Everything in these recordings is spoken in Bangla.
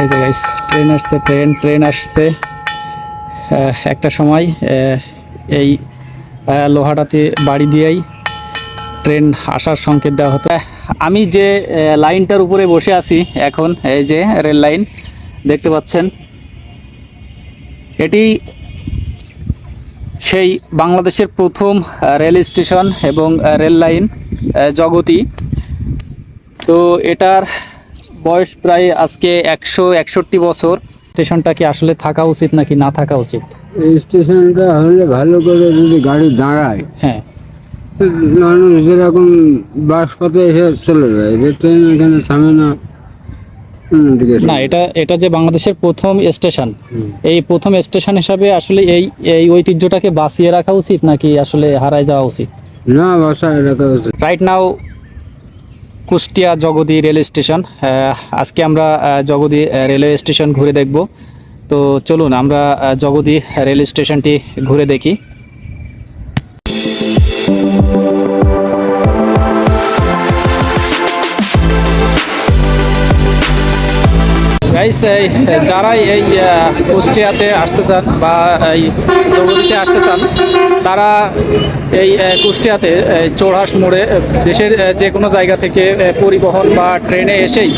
এই যে গাইস ট্রেন আসছে ট্রেন ট্রেন আসছে। একটা সময় এই লোহাটাতে বাড়ি দিয়েই ট্রেন আসার সংকেত দেওয়া হতো। আমি যে লাইনটার উপরে বসে আছি এখন, এই যে রেল লাইন দেখতে পাচ্ছেন। এটি সেই বাংলাদেশের প্রথম রেল স্টেশন এবং রেল লাইন জগতি। তো এটার বয়স প্রায় আজকে একশো একষট্টি বছর। স্টেশনটা কি আসলে থাকা উচিত নাকি না থাকা উচিত? এই স্টেশনটা হলে ভালো করে যদি গাড়ি দাঁড়ায় হ্যাঁ। মানুষ যেরকম বাস পথে এসে চলে যায় ট্রেন এখানে থামে না না এটা এটা যে বাংলাদেশের প্রথম স্টেশন এই প্রথম স্টেশন হিসাবে আসলে এই এই ঐতিহ্যটাকে বাঁচিয়ে রাখা উচিত নাকি আসলে হারায় যাওয়া উচিত? না বাসায় রাখা উচিত। Right now Kushtia Jagati rail station. আজকে আমরা জগদী রেলওয়ে স্টেশন ঘুরে দেখব। তো চলুন, আমরা জগদী রেল স্টেশনটি ঘুরে দেখি। গাইস এই, যারাই এই কুষ্টিয়াতে আসতে চান বা এই জগদীতে আসতে চান তারা এই কুষ্টিয়াতে চৌড়াস মোড়ে দেশের যে কোনো জায়গা থেকে পরিবহন বা ট্রেনে এসেই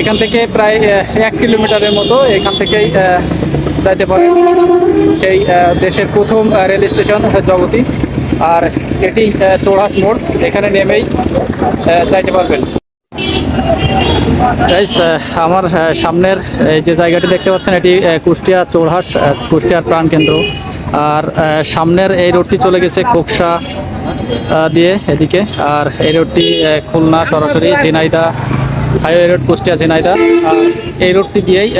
এখান থেকে প্রায় এক কিলোমিটারের মতো এখান থেকেই যাইতে পারেন সেই দেশের প্রথম রেল স্টেশন জগতী। আর এটি চৌড়াস মোড়। এখানে নেমেই যাইতে পারবেন। আমার সামনের যে জায়গাটি দেখতে পাচ্ছেন এটি কুষ্টিয়া আহ, কুষ্টিয়ার প্রাণকেন্দ্র। আর সামনের এই রোডটি চলে গেছে খোকসা দিয়ে এদিকে। আর এই রোডটি খুলনা সরাসরি ঝিনাইদা হাইওয়ে রোড, কুষ্টিয়া ঝিনাইদা। আর এই রোডটি দিয়েই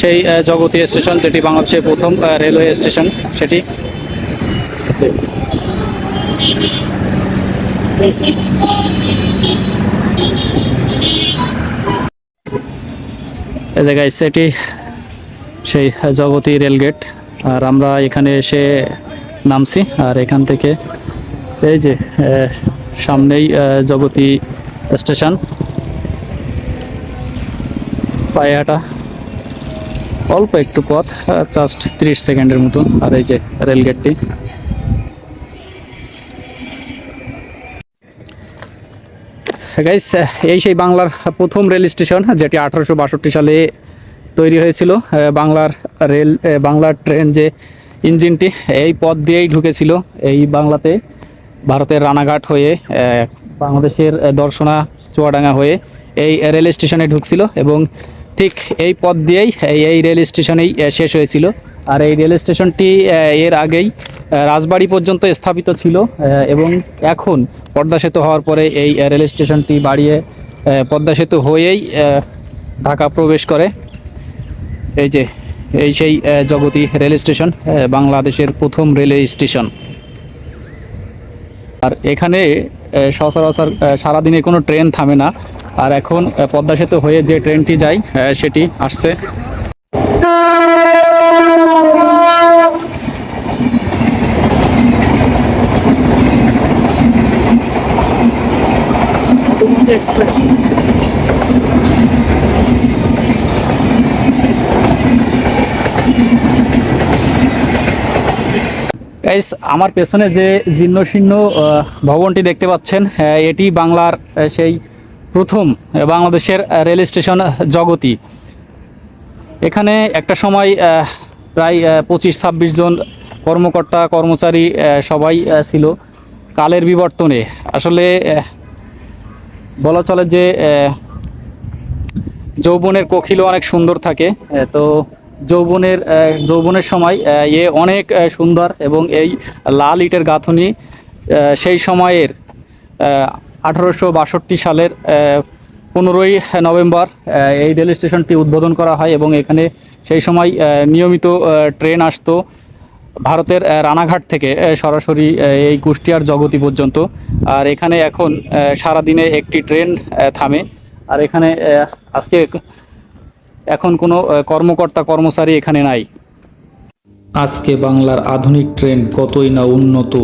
সেই জগতী স্টেশন, যেটি বাংলাদেশের প্রথম রেলওয়ে স্টেশন সেটি। জায়গায় সেটি সেই জগতী রেলগেট। আর আমরা এখানে এসে নামছি আর এখান থেকে এই যে সামনেই জগতী স্টেশন পায়ে হাঁটা অল্প একটু পথ জাস্ট তিরিশ সেকেন্ডের মতন। আর এই যে রেলগেটটি। গাইস এই সেই বাংলার প্রথম রেল স্টেশন, যেটি আঠারোশো বাষট্টি সালে তৈরি হয়েছিল বাংলার রেল বাংলার ট্রেন যে ইঞ্জিনটি, এই পথ দিয়েই ঢুকেছিল। এই বাংলাতে ভারতের রানাঘাট হয়ে বাংলাদেশের দর্শনা চুয়াডাঙ্গা হয়ে এই রেল স্টেশনে ঢুকছিল এবং ঠিক এই পথ দিয়েই এই রেল স্টেশনেই শেষ হয়েছিল। আর এই রেল স্টেশনটি এর আগেই রাজবাড়ি পর্যন্ত স্থাপিত ছিল এবং এখন পদ্মা সেতু হওয়ার পরে এই রেল স্টেশনটি বাড়িয়ে পদ্মা সেতু হয়েই ঢাকা প্রবেশ করে। এই যে, এই সেই জগতী রেল স্টেশন বাংলাদেশের প্রথম রেলওয়ে স্টেশন। আর এখানে সচরাচর সারাদিনে কোনো ট্রেন থামে না। আর এখন পদ্মা সেতু হয়ে যে ট্রেনটি যায় সেটি আসছে। গাইস আমার পেছনে যে জীর্ণ শীর্ণ ভবনটি দেখতে পাচ্ছেন এটি বাংলার সেই প্রথম বাংলাদেশের রেল স্টেশন জগতী। এখানে একটা সময় প্রায় পঁচিশ, ছাব্বিশ জন কর্মকর্তা, কর্মচারী সবাই ছিল কালের বিবর্তনে। আসলে বলা চলে যে যৌবনের কোকিলও অনেক সুন্দর থাকে তো যৌবনের যৌবনের সময় এ অনেক সুন্দর এবং এই লাল ইটের গাঁথনি সেই সময়ের আঠারোশো বাষট্টি সালের পনেরোই নভেম্বর এই রেল স্টেশনটি উদ্বোধন করা হয় এবং এখানে সেই সময় নিয়মিত ট্রেন আসতো ভারতের রানাঘাট থেকে সরাসরি এই কুষ্টিয়ার জগতি পর্যন্ত। আর এখানে এখন সারাদিনে একটি ট্রেন থামে। আর এখানে আজকে এখন কোনো কর্মকর্তা, কর্মচারী এখানে নাই। আজকে বাংলার আধুনিক ট্রেন কতই না উন্নত,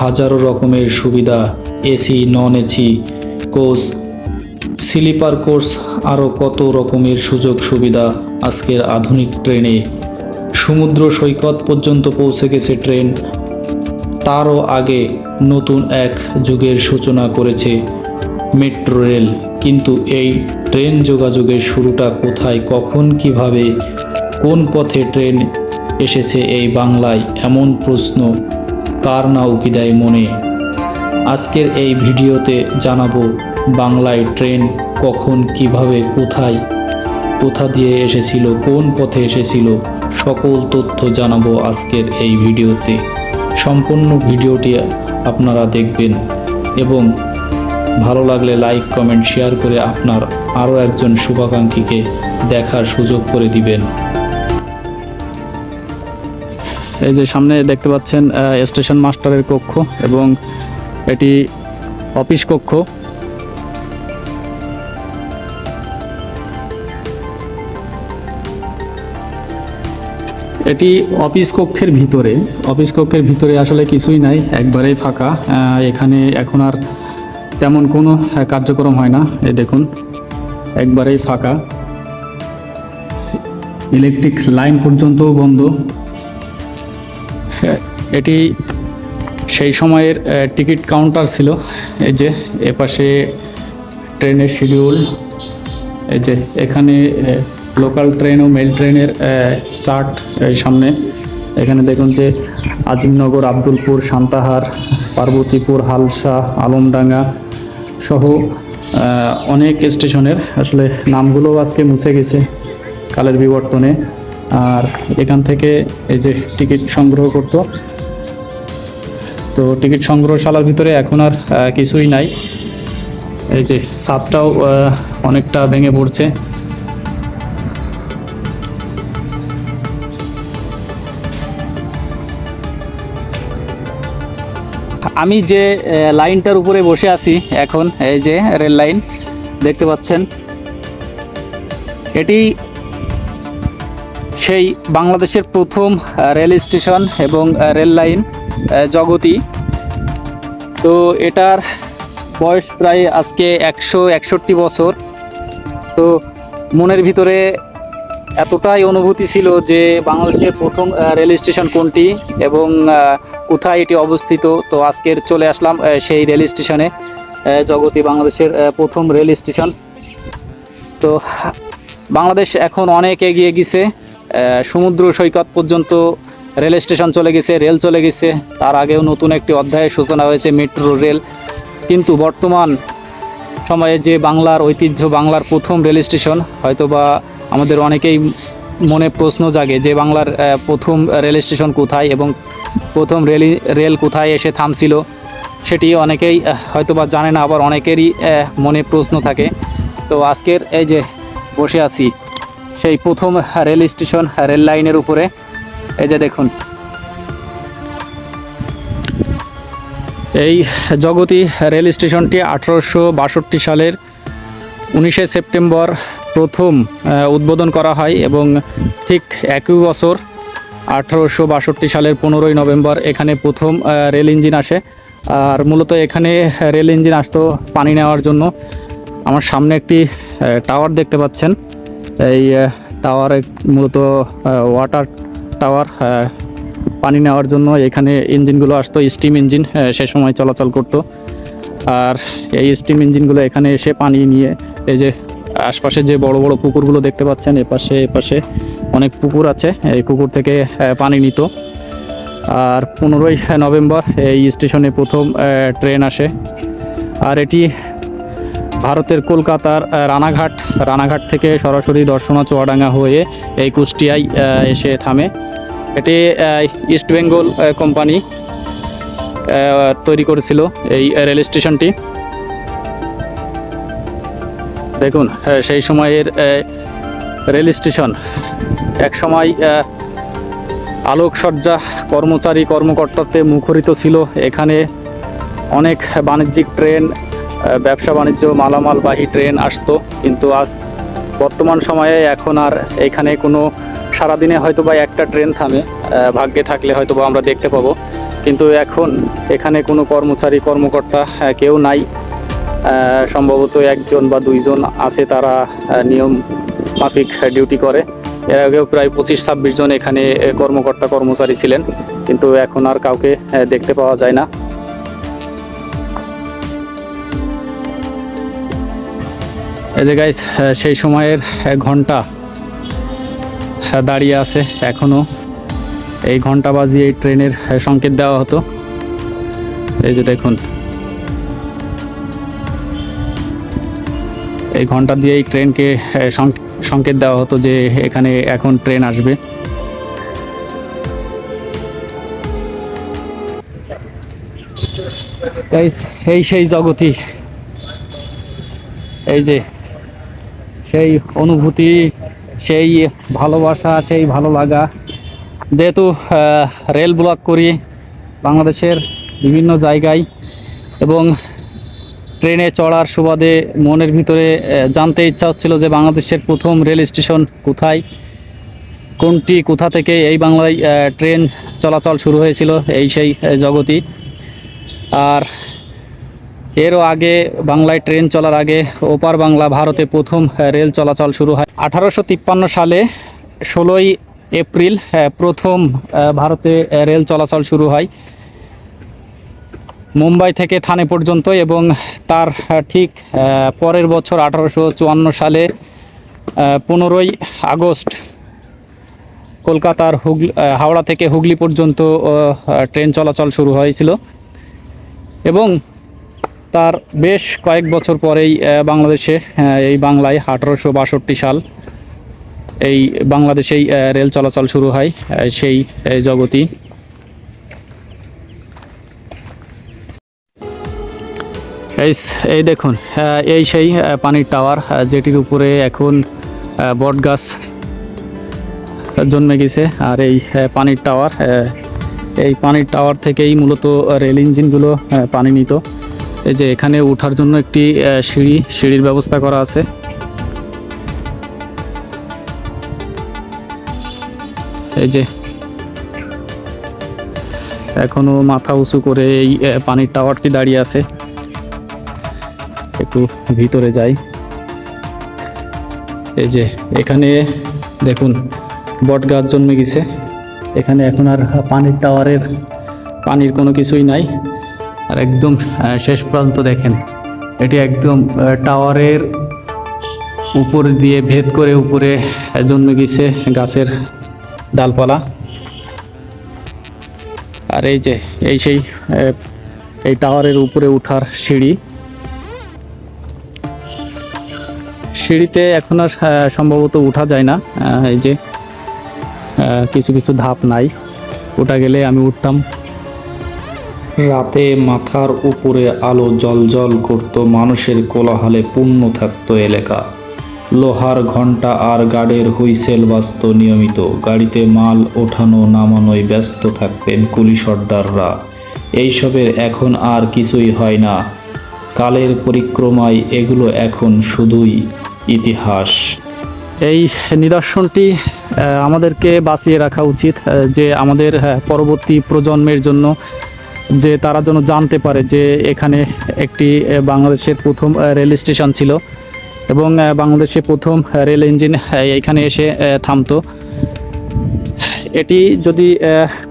হাজারো রকমের সুবিধা, AC, non AC, coach, sleeper course আরও কত রকমের সুযোগ সুবিধা আজকের আধুনিক ট্রেনে। সমুদ্র সৈকত পর্যন্ত পৌঁছে গেছে ট্রেন, তারও আগে নতুন এক যুগের সূচনা করেছে মেট্রো রেল। কিন্তু এই ট্রেন যোগাযোগের শুরুটা কোথায়, কখন, কীভাবে, কোন পথে ট্রেন এসেছে এই বাংলায়, এমন প্রশ্ন কার না উকি দেয় মনে? আজকের এই ভিডিওতে জানাব বাংলায় ট্রেন কখন, কীভাবে, কোথায়, কোথা দিয়ে এসেছিল, কোন পথে এসেছিল, সকল তথ্য জানাব আজকের এই ভিডিওতে। সম্পূর্ণ ভিডিওটি আপনারা দেখবেন এবং ভালো লাগলে লাইক কমেন্ট শেয়ার করে আপনার আরও একজন শুভাকাঙ্ক্ষীকে দেখার সুযোগ করে দিবেন। এই যে সামনে দেখতে পাচ্ছেন স্টেশন মাস্টারের কক্ষ এবং এটি অফিস কক্ষ। এটি অফিস কক্ষের ভিতরে। অফিস কক্ষের ভিতরে আসলে কিছুই নাই, একবারেই ফাঁকা। এখানে এখন আর তেমন কোনো কার্যক্রম হয় না। এই দেখুন একবারেই ফাঁকা। ইলেকট্রিক লাইন পর্যন্তও বন্ধ। হ্যাঁ, এটি সেই সময়ের টিকিট কাউন্টার ছিল। এই যে এপাশে ট্রেনের শিডিউল। এই যে এখানে লোকাল ট্রেন ও মেল ট্রেনের চার্ট সামনে। এখানে দেখুন যে আজিমনগর আব্দুলপুর সান্তাহার পার্বতীপুর হালসা আলমডাঙ্গা সহ অনেক স্টেশনের। আসলে নামগুলো আজকে মুছে গেছে কালের বিবর্তনে। আর এখান থেকে এই যে টিকিট সংগ্রহ করত। তো টিকিট সংগ্রহশালার ভিতরে এখন আর কিছুই নাই। এই যে ছাদটাও অনেকটা ভেঙে পড়ছে। আমি যে লাইনটার উপরে বসে আছি এখন, এই যে রেল লাইন, দেখতে পাচ্ছেন। এটি সেই বাংলাদেশের প্রথম রেল স্টেশন এবং রেল লাইন জগতী। তো এটার বয়স প্রায় আজকে একশো একষট্টি বছর। তো মনের ভিতরে এতটাই অনুভূতি ছিল যে বাংলাদেশের প্রথম রেল স্টেশন কোনটি এবং কোথায় এটি অবস্থিত। তো আজকের চলে আসলাম সেই রেল স্টেশনে জগতী বাংলাদেশের প্রথম রেল স্টেশন। তো, বাংলাদেশ এখন অনেক এগিয়ে গেছে সমুদ্র সৈকত পর্যন্ত রেল স্টেশন চলে গেছে, রেল চলে গেছে। তার আগেও নতুন একটি অধ্যায়ের সূচনা হয়েছে, মেট্রো রেল। কিন্তু বর্তমান সময়ে যে বাংলার ঐতিহ্য, বাংলার প্রথম রেল স্টেশন, হয়তোবা আমাদের অনেকেই মনে প্রশ্ন জাগে যে বাংলার প্রথম রেল স্টেশন কোথায় এবং প্রথম রেল রেল কোথায় এসে থামছিল সেটি অনেকেই হয়তোবা জানে না, আবার অনেকেরই মনে প্রশ্ন থাকে। তো আজকের এই যে বসে আছি, সেই প্রথম রেল স্টেশন, রেল লাইনের উপরে, এই যে দেখুন। এই জগতী রেল স্টেশনটি আঠারোশো বাষট্টি সালের উনিশে সেপ্টেম্বর প্রথম উদ্বোধন করা হয় এবং ঠিক একই বছর আঠারোশো বাষট্টি সালের পনেরোই নভেম্বর এখানে প্রথম রেল ইঞ্জিন আসে। আর মূলত এখানে রেল ইঞ্জিন আসতো পানি নেওয়ার জন্য। আমার সামনে একটি টাওয়ার দেখতে পাচ্ছেন। এই টাওয়ারে মূলত ওয়াটার টাওয়ার পানি নেওয়ার জন্য এখানে ইঞ্জিনগুলো আসতো। স্টিম ইঞ্জিন সে সময় চলাচল করতো। আর এই স্টিম ইঞ্জিনগুলো এখানে এসে পানি নিয়ে, এই যে আশপাশে যে বড় বড় পুকুরগুলো দেখতে পাচ্ছেন এপাশে এপাশে অনেক পুকুর আছে। এই পুকুর থেকে পানি নিত। আর পনেরোই নভেম্বর এই স্টেশনে প্রথম ট্রেন আসে। আর এটি ভারতের কলকাতার রানাঘাট। রানাঘাট থেকে সরাসরি দর্শনা চুয়াডাঙ্গা হয়ে এই কুষ্টিয়ায় এসে থামে। এটি আহ, ইস্ট বেঙ্গল কোম্পানি তৈরি করেছিল এই রেল স্টেশনটি। দেখুন সেই সময়ের রেল স্টেশন। এক সময় আলোকসজ্জা কর্মচারী কর্মকর্তাতে মুখরিত ছিল। এখানে অনেক বাণিজ্যিক ট্রেন ব্যবসা বাণিজ্য মালামালবাহী ট্রেন আসতো। কিন্তু আজ বর্তমান সময়ে এখন আর এখানে কোনো, সারাদিনে হয়তো বা একটা ট্রেন থামে ভাগ্যে থাকলে হয়তো বা আমরা দেখতে পাবো। কিন্তু এখন এখানে কোনো কর্মচারী, কর্মকর্তা কেউ নাই। সম্ভবত একজন বা দুইজন আছে তারা নিয়ম মাফিক ডিউটি করে। এর আগেও প্রায় পঁচিশ ছাব্বিশ জন এখানে কর্মকর্তা কর্মচারী ছিলেন। কিন্তু এখন আর কাউকে দেখতে পাওয়া যায় না। এই যে গাইস সেই সময়ের আহ, ঘণ্টা দাঁড়িয়ে আছে এখনও এই ঘণ্টা বাজিয়ে এই ট্রেনের সংকেত দেওয়া হতো। এই যে দেখুন। এই ঘণ্টা দিয়েই ট্রেনকে সংকেত দেওয়া হতো যে এখানে এখন ট্রেন আসবে। এই সেই জগতি। এই যে সেই অনুভূতি, সেই ভালোবাসা, সেই ভালো লাগা যেহেতু রেল ব্লক করি বাংলাদেশের বিভিন্ন জায়গায় এবং ট্রেনে চড়ার সুবাদে মনের ভিতরে জানতে ইচ্ছা হচ্ছিল যে বাংলাদেশের প্রথম রেল স্টেশন কোথায়, কোনটি, কোথা থেকে এই বাংলায় ট্রেন চলাচল শুরু হয়েছিল এই সেই জগতি আর এরও আগে বাংলায় ট্রেন চলার আগে ওপার বাংলা ভারতে প্রথম রেল চলাচল শুরু হয়। আঠারোশো তিপ্পান্ন সালে ষোলোই এপ্রিল প্রথম ভারতে রেল চলাচল শুরু হয়। মুম্বাই থেকে থানে পর্যন্ত এবং তার ঠিক পরের বছর আঠারোশো চুয়ান্ন সালে পনেরোই আগস্ট কলকাতার হুগলি হাওড়া থেকে হুগলি পর্যন্ত ট্রেন চলাচল শুরু হয়েছিল এবং তার বেশ কয়েক বছর পরেই বাংলাদেশে এই বাংলায় আঠারোশো বাষট্টি সাল এই বাংলাদেশেই রেল চলাচল শুরু হয় সেই জগতি এই এই দেখুন এই সেই পানির টাওয়ার যেটির উপরে এখন বট গাছ জন্মে গেছে। আর এই পানির টাওয়ার এই পানির টাওয়ার থেকেই মূলত রেল ইঞ্জিনগুলো পানি নিত। এই যে এখানে ওঠার জন্য একটি সিঁড়ি, সিঁড়ির ব্যবস্থা করা আছে। এই যে এখনও মাথা উঁচু করে এই পানির টাওয়ারটি দাঁড়িয়ে আছে। একটু ভিতরে যাই। এই যে, এখানে দেখুন, বট গাছ জন্মে গেছে। এখানে এখন আর পানির টাওয়ারের, পানির কোনো কিছুই নাই। আর একদম শেষ প্রান্ত দেখেন। এটি একদম টাওয়ারের উপর দিয়ে ভেদ করে উপরে জন্মে গেছে গাছের ডালপালা। আর এই যে, এই সেই এই টাওয়ারের উপরে উঠার সিঁড়ি। সিঁড়িতে এখন আর সম্ভবত উঠা যায় না। এই যে কিছু কিছু ধাপ নাই। ওটা গেলে আমি উঠতাম। রাতে মাথার উপরে আলো জলজল করত, মানুষের কোলাহলে পূর্ণ থাকত এলাকা। লোহার ঘণ্টা আর গার্ডের হুইসেল বাজত নিয়মিত। গাড়িতে মাল ওঠানো নামানোয় ব্যস্ত থাকতেন কুলি সর্দাররা। এইসবের এখন আর কিছুই হয় না। কালের পরিক্রমায় এগুলো এখন শুধুই ইতিহাস। এই নিদর্শনটি আমাদেরকে বাঁচিয়ে রাখা উচিত যে আমাদের পরবর্তী প্রজন্মের জন্য, যে তারা যেন জানতে পারে যে এখানে একটি বাংলাদেশের প্রথম রেল স্টেশন ছিল এবং বাংলাদেশে প্রথম রেল ইঞ্জিন এখানে এসে থামতো। এটি যদি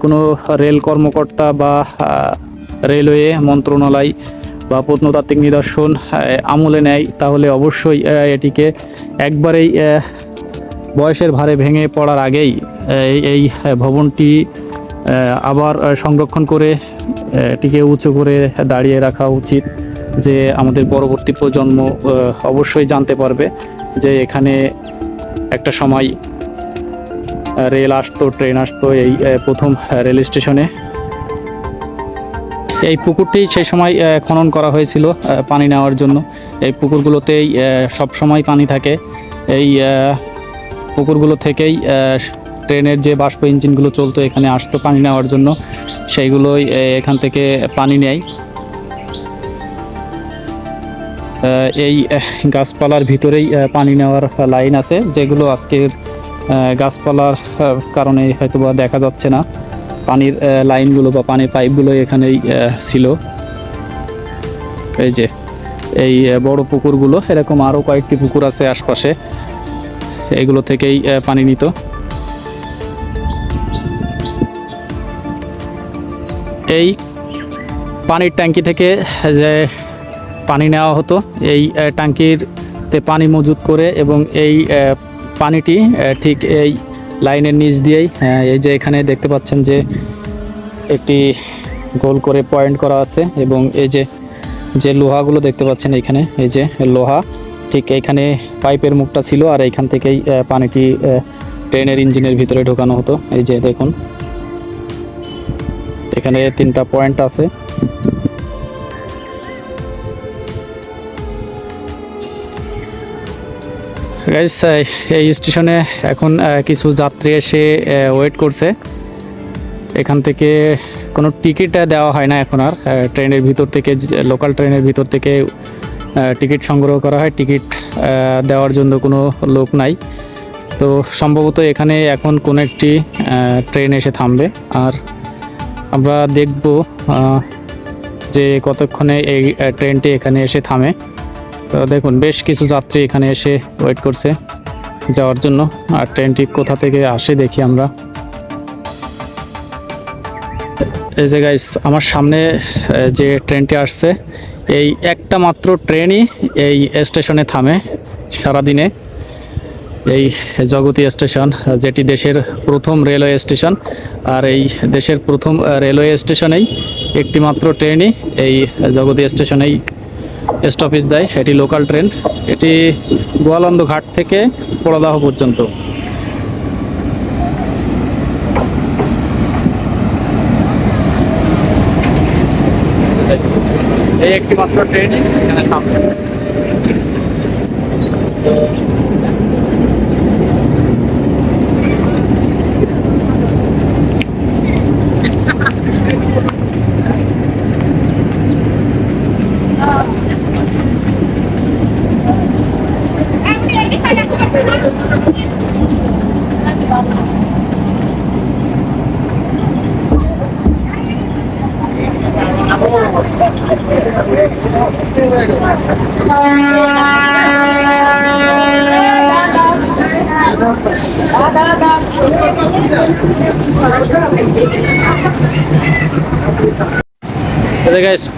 কোনো রেল কর্মকর্তা বা রেলওয়ে মন্ত্রণালয় বা প্রত্নতাত্ত্বিক নিদর্শন আমলে নেয়, তাহলে অবশ্যই এটিকে একবারেই বয়সের ভারে ভেঙে পড়ার আগেই এই- ভবনটি আবার সংরক্ষণ করে এটিকে উঁচু করে দাঁড়িয়ে রাখা উচিত যে আমাদের পরবর্তী প্রজন্ম অবশ্যই জানতে পারবে যে এখানে একটা সময় রেল আসতো, ট্রেন আসতো এই প্রথম রেল স্টেশনে। এই পুকুরটি সেই সময় খনন করা হয়েছিল পানি নেওয়ার জন্য। এই পুকুরগুলোতেই সব সময় পানি থাকে। এই পুকুরগুলো থেকেই ট্রেনের যে বাষ্প ইঞ্জিনগুলো চলতো, এখানে আসতো পানি নেওয়ার জন্য। সেইগুলোই এখান থেকে পানি নেয়। এই গাছপালার ভিতরেই পানি নেওয়ার লাইন আছে, যেগুলো আজকের গাছপালার কারণে হয়তোবা দেখা যাচ্ছে না। পানির লাইনগুলো বা পানির পাইপগুলো এখানেই ছিল। এই যে, এই বড় পুকুরগুলো, এরকম আরও কয়েকটি পুকুর আছে আশপাশে। এগুলো থেকেই পানি নিত। এই পানির ট্যাঙ্কি থেকে, যে পানি নেওয়া হতো, এই ট্যাঙ্কিরতে পানি মজুত করে এবং এই পানিটি ঠিক এই লাইনের নিচ দিয়েই এই যে এখানে দেখতে পাচ্ছেন যে একটি গোল করে পয়েন্ট করা আছে এবং এই যে যে লোহাগুলো দেখতে পাচ্ছেন এখানে, এই যে লোহা, ঠিক এইখানে পাইপের মুখটা ছিল আর এইখান থেকেই পানিটি ট্রেনের ইঞ্জিনের ভিতরে ঢোকানো হতো। এই যে দেখুন, এখানে তিনটা পয়েন্ট আছে। গাইস এই স্টেশনে এখন কিছু যাত্রী এসে ওয়েট করছে। এখান থেকে কোনো টিকিট দেওয়া হয় না এখন আর। ট্রেনের ভিতর থেকে লোকাল ট্রেনের ভিতর থেকে টিকিট সংগ্রহ করা হয়। টিকিট দেওয়ার জন্য কোনো লোক নাই। তো সম্ভবত এখানে এখন কোনো একটি ট্রেন এসে থামবে। আর আমরা দেখব যে কতক্ষণে এই ট্রেনটি এখানে এসে থামে। তো দেখুন, বেশ কিছু যাত্রী এখানে এসে ওয়েট করছে যাওয়ার জন্য। আর ট্রেনটি কোথা থেকে আসে দেখি আমরা। এই যে গাইস আমার সামনে যে ট্রেনটি আসছে, এই একটা মাত্র ট্রেনই এই স্টেশনে থামে সারাদিনে। এই জগতী স্টেশন, যেটি দেশের প্রথম রেলওয়ে স্টেশন, আর এই দেশের প্রথম রেলওয়ে স্টেশনেই একটি মাত্র ট্রেনই এই জগতী স্টেশনেই স্টপেজ দেয়। এটি লোকাল ট্রেন এটি গোয়ালন্দ ঘাট থেকে পড়াদাহ পর্যন্ত। এই একটি মাত্র ট্রেন এখানে থামবে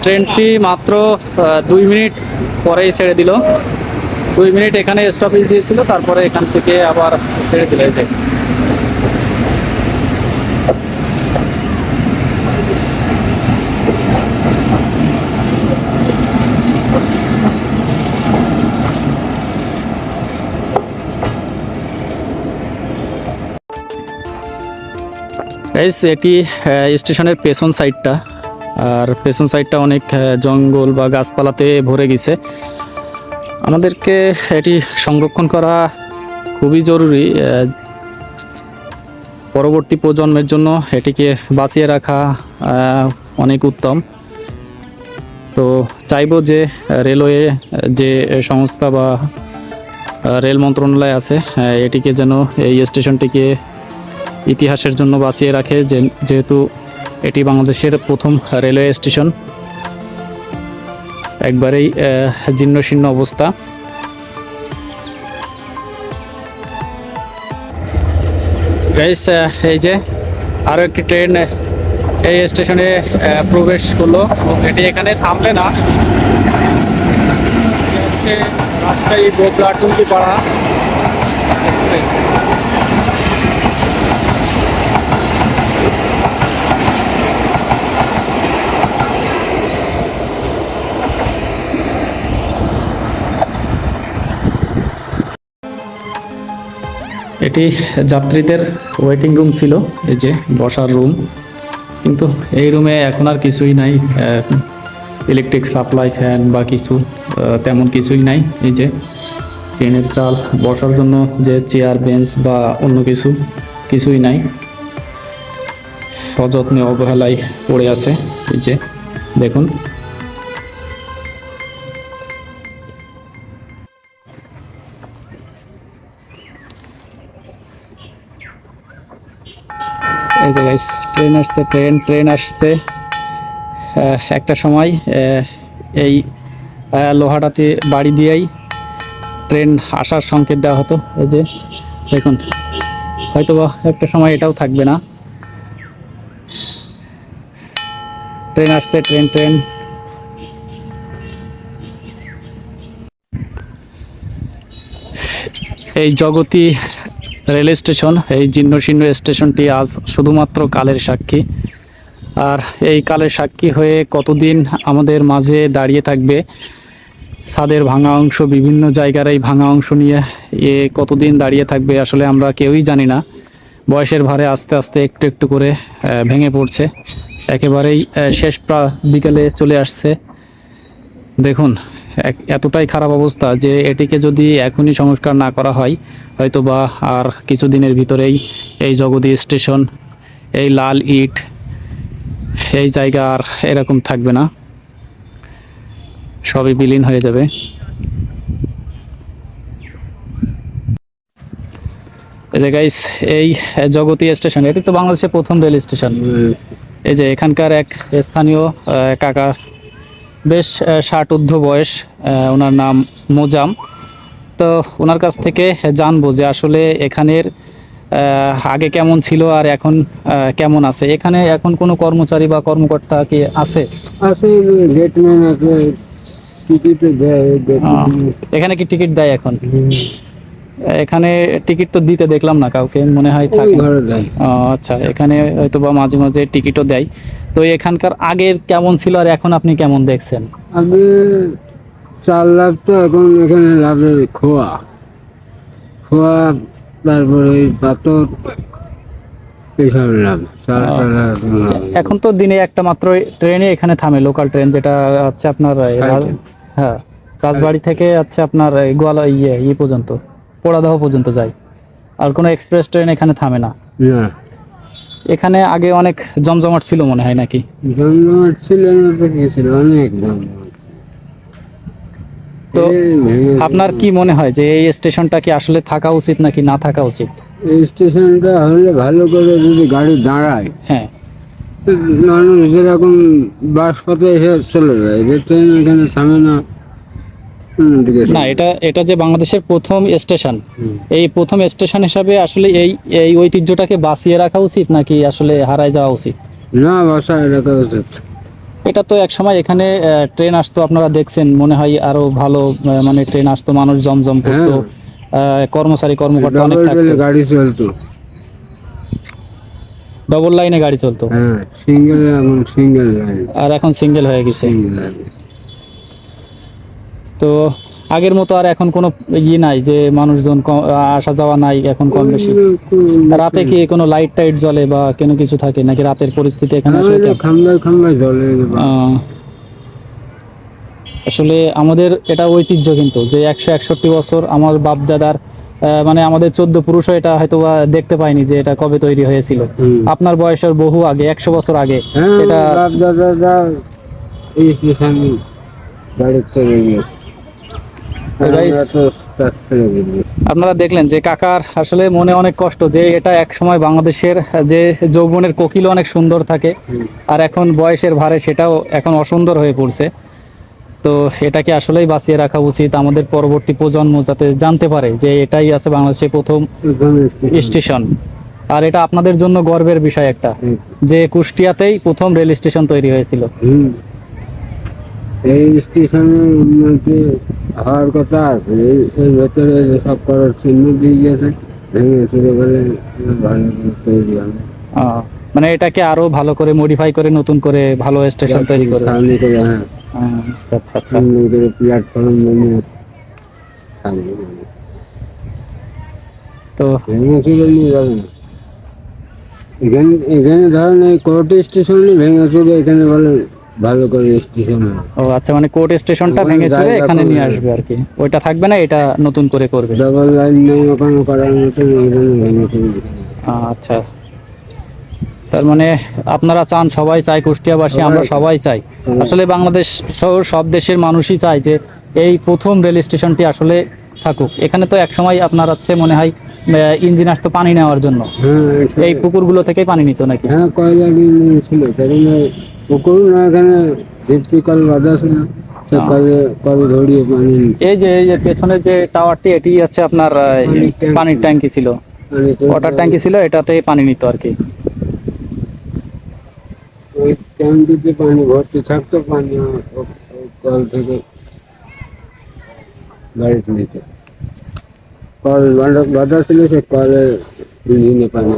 ট্রেনটি মাত্র দুই মিনিট পরেই ছেড়ে দিল। দুই মিনিট এখানে স্টপেজ দিয়েছিল, তারপরে এখান থেকে আবার ছেড়ে দিল গাইস এটি স্টেশনের পেছন সাইডটা আর পেছন সাইডটা অনেক জঙ্গল বা গাছপালাতে ভরে গেছে। আমাদেরকে এটি সংরক্ষণ করা খুবই জরুরি পরবর্তী প্রজন্মের জন্য এটিকে বাঁচিয়ে রাখা অনেক উত্তম। তো চাইব যে রেলওয়ে, যে সংস্থা বা রেল মন্ত্রণালয় আছে এটিকে যেন এই স্টেশনটিকে ইতিহাসের জন্য বাঁচিয়ে রাখে যেহেতু এটি বাংলাদেশের প্রথম রেলওয়ে স্টেশন। একবারেই জীর্ণশীর্ণ অবস্থা। এই যে আরও একটি ট্রেন এই স্টেশনে প্রবেশ করল। এটি এখানে থামবে না। বোবলা এক্সপ্রেস। এটি যাত্রীদের ওয়েটিং রুম ছিল, এই যে বসার রুম কিন্তু এই রুমে এখন আর কিছুই নাই ইলেকট্রিক সাপ্লাই ফ্যান বা কিছু তেমন কিছুই নাই। এই যে ট্রেনের চাল, বসার জন্য যে চেয়ার বেঞ্চ বা অন্য কিছু, কিছুই নাই। অযত্নে অবহেলায় পড়ে আছে, এই যে দেখুন। এই যে গাইস ট্রেন আসছে ট্রেন ট্রেন আসছে। একটা সময় এই লোহাটাতে বাড়ি দিয়েই ট্রেন আসার সংকেত দেওয়া হতো। এই যে, দেখুন হয়তো বা একটা সময় এটাও থাকবে না। ট্রেন আসছে ট্রেন ট্রেন এই জগতী রেল স্টেশন, এই জীর্ণশীর্ণ স্টেশনটি আজ শুধুমাত্র কালের সাক্ষী। আর এই কালের সাক্ষী হয়ে কতদিন আমাদের মাঝে দাঁড়িয়ে থাকবে? ছাদের ভাঙা অংশ, বিভিন্ন জায়গার এই ভাঙা অংশ নিয়ে এ কতদিন দাঁড়িয়ে থাকবে আসলে আমরা কেউই জানি না। বয়সের ভারে আস্তে আস্তে একটু একটু করে ভেঙে পড়ছে। একেবারেই শেষ প্রা বিকেলে চলে আসছে। দেখুন এতটাই খারাপ অবস্থা যে এটিকে যদি এখনই সংস্কার না করা হয় হয়তো বা আর কিছুদিনের ভিতরেই এই জগদী স্টেশন, এই লাল ইট, এই জায়গা আর এরকম থাকবে না। সবই বিলীন হয়ে যাবে। এই গাইস এই জগতী স্টেশন, এটি তো বাংলাদেশের প্রথম রেল স্টেশন। এই যে এখানকার এক স্থানীয় কাকা বেশ ষাট ঊর্ধ্ব বয়স ওনার নাম মোজাম। তো ওনার কাছ থেকে জানব যে আসলে এখানের আগে কেমন ছিল আর এখন কেমন আছে। এখানে এখন কোনো কর্মচারী বা কর্মকর্তা কি আছে? আছে গেটম্যান আছে টিকিট দেয় এখানে কি টিকিট দেয় এখন? এখানে টিকিট তো দিতে দেখলাম না কাউকে মনে হয় থাকে। আচ্ছা এখানে হয়তো বা মাঝে মাঝে টিকিটও দেয়। তো এখানকার আগের কেমন ছিল আর এখন আপনি কেমন দেখছেন? আগে চার লাখ তো এখন এখানে লাভে খোয়া। খোয়া তারপরে পাথর এইসব লাভ এখন তো দিনে একটা মাত্র ট্রেনে এখানে থামে লোকাল ট্রেন যেটা হচ্ছে আপনার হ্যাঁ রাজবাড়ি থেকে হচ্ছে আপনার গোয়ালা ইয়ে ইয়ে পর্যন্ত পোড়াদহ পর্যন্ত যায়। আর কোনো এক্সপ্রেস ট্রেন এখানে থামে না। না। এখানে আগে অনেক জমজমাট ছিল মনে হয় নাকি? জমজমাট ছিল তো ছিল অনেক তো আপনার কি মনে হয় যে এই স্টেশনটা কি আসলে থাকা উচিত নাকি না থাকা উচিত? এই স্টেশনটা হলে ভালো করে যদি গাড়ি দাঁড়ায় হ্যাঁ। মানুষ যেরকম বাস পথে এসে চলে যায় যে ট্রেন এখানে থামে না না এটা এটা যে বাংলাদেশের প্রথম স্টেশন এই প্রথম স্টেশন হিসাবে আসলে এই এই ঐতিহ্যটাকে বাঁচিয়ে রাখা উচিত নাকি আসলে হারায় যাওয়া উচিত? না বাসায় রাখা উচিত। এটা তো এক সময় এখানে ট্রেন আসতো আপনারা দেখছেন মনে হয় আরও ভালো মানে ট্রেন আসতো মানুষ জমজম করতো হ্যাঁ। আহ, কর্মচারী কর্মকর্তা অনেক থাকতো। গাড়ি চলতো। ডবল লাইনে গাড়ি চলতো? হ্যাঁ সিঙ্গেল এখন সিঙ্গেল লাইন আর এখন সিঙ্গেল হয়ে গেছে। তো আগের মতো আর এখন কোনো ইয়ে নাই যে মানুষজন আসা যাওয়া নাই এখন কম বেশি। রাতে কি কোনো লাইট টাইট জ্বলে বা কোনো কিছু থাকে নাকি রাতের পরিস্থিতি এখানে আসলে আমাদের এটা ঐতিহ্য কিন্তু যে একশো একষট্টি বছর আমার বাপ দাদার মানে আমাদের চোদ্দ পুরুষও এটা হয়তো দেখতে পাইনি যে এটা কবে তৈরি হয়েছিল। আপনার বয়সের বহু আগে একশো বছর আগে হ্যাঁ এটা বাপ দাদারা আপনারা দেখলেন যে কাকার আসলে মনে অনেক কষ্ট যে এটা এক সময় বাংলাদেশের যে যৌবনের কোকিল অনেক সুন্দর থাকে আর এখন বয়সের ভারে সেটাও এখন অসুন্দর হয়ে পড়ছে। তো এটাকে আসলেই বাঁচিয়ে রাখা উচিত আমাদের পরবর্তী প্রজন্ম যাতে জানতে পারে যে এটাই আছে বাংলাদেশের প্রথম স্টেশন। আর এটা আপনাদের জন্য গর্বের বিষয় একটা যে কুষ্টিয়াতেই প্রথম রেল স্টেশন তৈরি হয়েছিল। এই স্টেশনের উন্নতি হওয়ার কথা আছে। এই- ভেতরে সব করার চিহ্ন দিয়ে গেছে ভেঙে চুরে বলে ভালো তৈরি হবে। মানে এটাকে আরও ভালো করে মডিফাই করে নতুন করে ভালো স্টেশন তৈরি করে। সামনে করে হ্যাঁ। আচ্ছা আচ্ছা সামনে করে প্ল্যাটফর্ম বানিয়ে তো ভেঙে চুরে নিয়ে যাবে এখানে এখানে ধরেন এই কোর্ট স্টেশনে ভেঙে চুরে এখানে বলে ভালো করে স্টেশন ও আচ্ছা মানে কোর্ট স্টেশনটা ভেঙে চুরে এখানে নিয়ে আসবে আর কি ওইটা থাকবে না এটা নতুন করে করবে? ডবল লাইন নেই ওখানে করার। আহ, আচ্ছা। তার মানে আপনারা চান সবাই চাই কুষ্টিয়াবাসী আমরা সবাই চাই। আসলে বাংলাদেশ সহ সব দেশের মানুষই চায় যে এই প্রথম রেল স্টেশনটি আসলে থাকুক। এখানে তো একসময় আপনার হচ্ছে মনে হয় ইঞ্জিন আসতো পানি নেওয়ার জন্য। হ্যাঁ এই পুকুরগুলো থেকেই পানি নিত নাকি? হ্যাঁ কয়লা ছিল সেখানে পুকুর না এখানে ভিত্তিকাল বাধা পানি এই যে এই যে পেছনে যে টাওয়ারটি এটি হচ্ছে আপনার পানির ট্যাঙ্কি। ছিল। ওয়াটার ট্যাঙ্কি ছিল এটাতে পানি নিত আর কি। ওই ট্যাঙ্কিতে পানি ভর্তি থাকতো পানি কল থেকে গাড়িতে নিত। কল বাঁধা ছিল সে কলে ইঞ্জিনে পানি